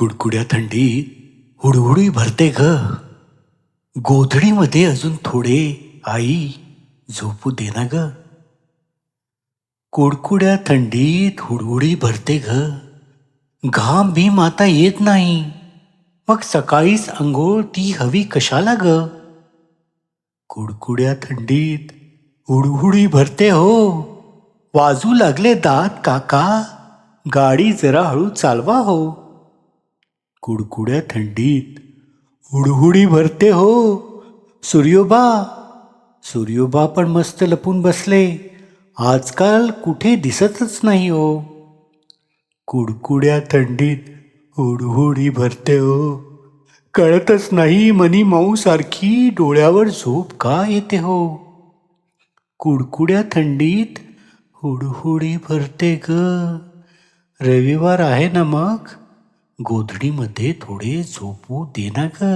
कुडकुड्या थंडीत हुडहुडी भरते ग. गोधडीमध्ये अजून थोडे आई झोपू दे ना ग. कुडकुड्या थंडीत हुडहुडी भरते ग. घाम भीम आता येत नाही. मग सकाळीच अंघोळ ती हवी कशाला ग? कुडकुड्या थंडीत हुडहुडी भरते हो. वाजू लागले दात काका. गाडी जरा हळू चालवा हो. कुडकुड्या थंडीत हुडहुडी भरते हो. सूर्योबा सूर्योबा पण मस्त लपून बसले. आजकाल कुठे दिसतच नाही हो. कुडकुड्या थंडीत हुडहुडी भरते हो. कळतच नाही मनी माऊ सारखी डोळ्यावर झोप का येते हो. कुडकुड्या थंडीत हुडहुडी भरते ग. रविवार आहे ना मग? गोधडीमध्ये थोडे झोपू दे ना ग.